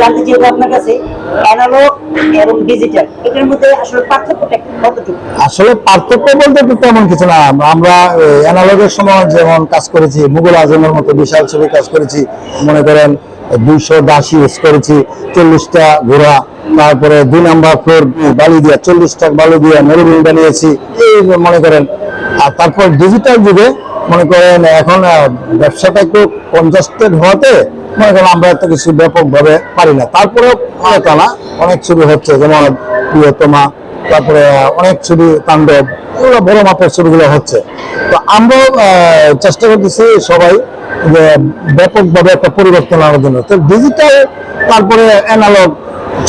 জানতে চাইব আপনার কাছে অ্যানালগ এবং ডিজিটাল এটার মধ্যে আসলে পার্থক্যটা কতটুকু? আসলে পার্থক্য বলতে তো তেমন কিছু না। আমরা অ্যানালগের সময় যেমন কাজ করেছি, মুঘল আজমের মতো বিশাল ছবি কাজ করেছি, মনে করেন দুইশো ইউজ করেছি, চল্লিশটা ঘোড়া, তারপরে দুই নাম্বার ফ্লোর বালি দিয়া চল্লিশটা বালু দিয়া মরুভূমি বানিয়েছি, এই মনে করেন। আর তারপর ডিজিটাল যুগে, মনে করেন এখন ব্যবসাটা একটু কনজাস্টেড হওয়াতে মনে করেন আমরা এত কিছু ব্যাপকভাবে পারি না। তারপরেও অনেক অনেক ছবি হচ্ছে, যেমন প্রিয়তমা, তারপরে অনেক ছবি, তাণ্ডব, এগুলো বড় মাপের ছবিগুলো হচ্ছে। তো আমরাও চেষ্টা করতেছি সবাই যে ব্যাপকভাবে একটা পরিবর্তন আনার জন্য। তো ডিজিটাল তারপরে অ্যানালগ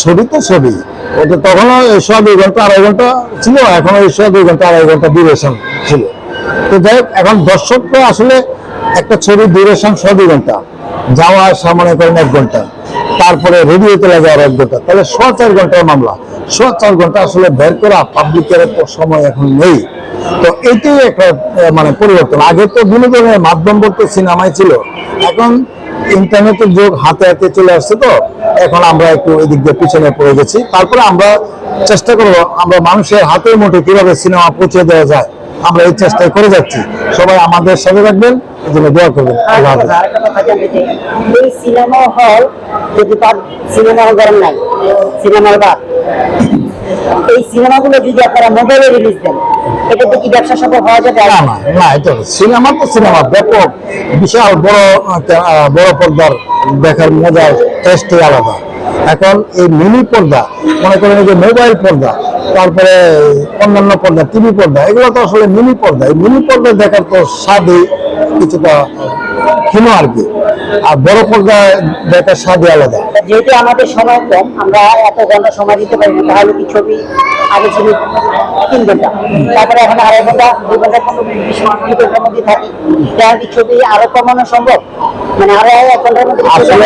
ছবি তো ছবি। ওটা তখনও সোয়া দুই ঘণ্টা, আড়াই ঘণ্টা ছিল, এখনও সোয়া দুই ঘণ্টা, আড়াই ঘণ্টা ডিউরেশন ছিল। তো যাই এখন দর্শকরা আসলে একটা ছবি ডিউরেশন সোয়া দুই ঘণ্টা। যাওয়া আসা মনে করেন এক ঘণ্টা। তারপরে রেডিও লাগে আর এক ঘণ্টা। তাহলে সোয়া চার ঘণ্টার মামলা। সোয়া চার ঘণ্টা আসলে বের করা পাবলিকের তো সময় এখন নেই। তো এটাই একটা মানে পরিবর্তন। আগে তো বিনোদনের মাধ্যম বলতে সিনেমাই ছিল। এখন ইন্টারনেটের যুগ, হাতে হাতে চলে আসছে তো। এখন আমরা একটু এদিক দিয়ে পিছনে পড়ে গেছি। তারপরে আমরা চেষ্টা করব, আমরা মানুষের হাতের মুঠে কীভাবে সিনেমা পৌঁছে দেওয়া যায়। আমরা এই চেষ্টায় করে যাচ্ছি। সবাই আমাদের সাথে রাখবেন এই জন্য দোয়া করবেন। সিনেমা হল যদি সিনেমা হল ধরেন নাই সিনেমা বাদ এই সিনেমাগুলো যদি আপনারা মোবাইলে রিলিজ দেন এটাতে কি ব্যবসা সফল হওয়া যাবে? না না না এটা সিনেমা তো সিনেমা ব্যাপক বিশাল বড় বড় পর্দার দেখার মজার টেস্টই আলাদা। এখন এই মিনি পর্দা মনে করেন যে মোবাইল পর্দা তারপরে অন্যান্য পর্দা টিভি পর্দা এগুলো তো আসলে মিনি পর্দা। এই মিনি পর্দা দেখার তো স্বাদই কিছুটা ক্ষীণ আর কি। আর বড় পর্দা দেখার স্বাদই আলাদা। যেহেতু আমাদের সময় কম আমরা এত ঘণ্টা সময় দিতে পারি না তাহলে কি ছবি আগে ছিল তিন ঘণ্টা তারপরে এখন আড়াই ঘণ্টা দুই ঘণ্টা বিশ মিনিটের মধ্যে থাকি। তাহলে কি ছবি আরও কমানো সম্ভব? মানে আরও এক ঘণ্টার মধ্যে আসলে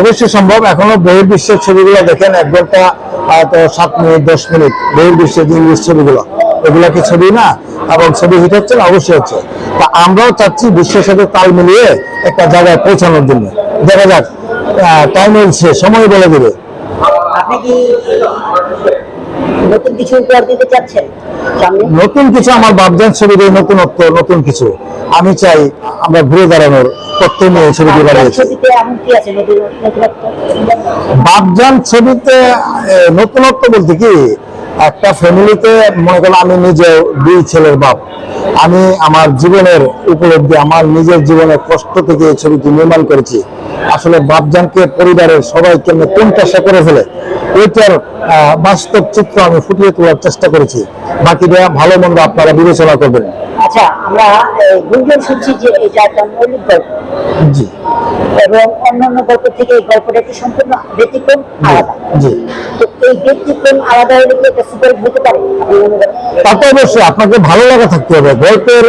অবশ্যই সম্ভব। এখনও বহির্বিশ্বের ছবিগুলো দেখেন এক ঘণ্টা হয়তো সাত মিনিট দশ মিনিট বহির্বিশ্বের যে ইংলিশ ছবিগুলো। এগুলা কি ছবি না এবং ছবি হিট হচ্ছে না অবশ্যই হচ্ছে। তা আমরাও চাচ্ছি বিশ্বের সাথে তাল মিলিয়ে একটা জায়গায় পৌঁছানোর জন্য। দেখা যাক টাইম সময় বলে দেবে। নতুন কিছু উপহার দিতে চাচ্ছেন? নতুন কিছু আমার বাবজান ছবির এই নতুনত্ব নতুন কিছু। আমি চাই আমরা ঘুরে দাঁড়ানোর তথ্য নিয়ে ছবিটি বানিয়েছি। ছবিতে নতুনত্ব? বাপজান ছবিতে নতুনত্ব বলতে কি একটা ফ্যামিলিতে মনে করো আমি নিজে দুই ছেলের বাপ। আমি আমার জীবনের উপলব্ধি আমার নিজের জীবনের কষ্ট থেকে এই ছবিটি নির্মাণ করেছি। আসলে বাপজানকে পরিবারের সবাই কেমনে কোনটা সে করে ফেলে ওইটার বাস্তব চিত্র আমি ফুটিয়ে তোলার চেষ্টা করেছি। বাকিটা ভালো মন্দ আপনারা বিবেচনা করবেন। আচ্ছা আমরা গুঞ্জন শুনছি যে এটা একটা মৌলিক গল্প। জি। এবং অন্যান্য গল্প থেকে এই গল্পটা একটু সম্পূর্ণ ব্যতিক্রম আলাদা। তো এই ব্যতিক্রম আলাদা হলে কি একটা সুপার হতে পারে? তা তো অবশ্যই আপনাকে ভালো লাগা থাকতে হবে গল্পের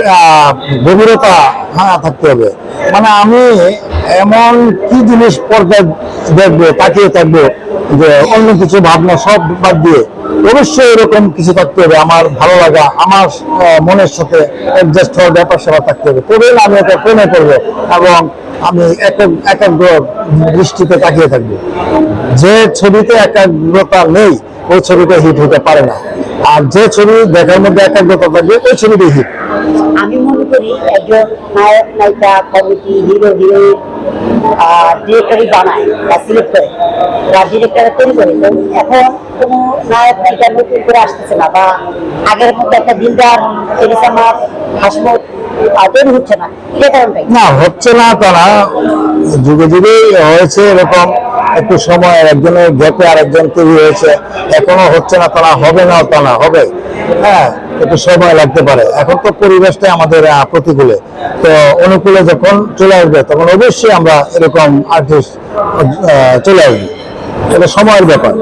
গভীরতা হ্যাঁ থাকতে হবে। মানে আমি এমন কি জিনিস পর্দায় দেখব তাকিয়ে থাকব যে অন্য কিছু ভাবনা সব বাদ দিয়ে অবশ্যই এরকম কিছু থাকতে হবে আমার ভালো লাগা আমার মনের সাথে অ্যাডজাস্ট হওয়ার ব্যাপার সেবা থাকতে হবে। তবে আমি একটা প্রেমে পড়ব এবং আমি একাগ- একাগ্র দৃষ্টিতে তাকিয়ে থাকব। যে ছবিতে একাগ্রতা নেই, ওই ছবিটা হিট হতে পারে না। আর যে ছবি দেখার মধ্যে একাগ্রতা থাকবে, ওই ছবিটি হিট। আমি মনে করি একজন নায়ক, নায়িকা কমিটি হিরো, হিরোইন ডিরেক্টরই বানায় বা সিলেক্ট করে। বা ডিরেক্টর তৈরি করে। এখন কোনো নায়ক, নায়িকা নতুন করে আসতেছে না বা আগের মধ্যে একটা দিলদার এলিসামার হাসমত না। হচ্ছে না, তারা যুগে যুগে হয়েছে এরকম। একটু সময় একজনের গ্যাপে আরেকজন তৈরি হয়েছে। এখনও হচ্ছে না, তারা হবে না, তা না, হবে। হ্যাঁ একটু সময় লাগতে পারে। এখন তো পরিবেশটাই আমাদের প্রতিকূলে। তো অনুকূলে যখন চলে আসবে, তখন অবশ্যই আমরা এরকম আর্টিস্ট চলে আসব। এটা সময়ের ব্যাপার।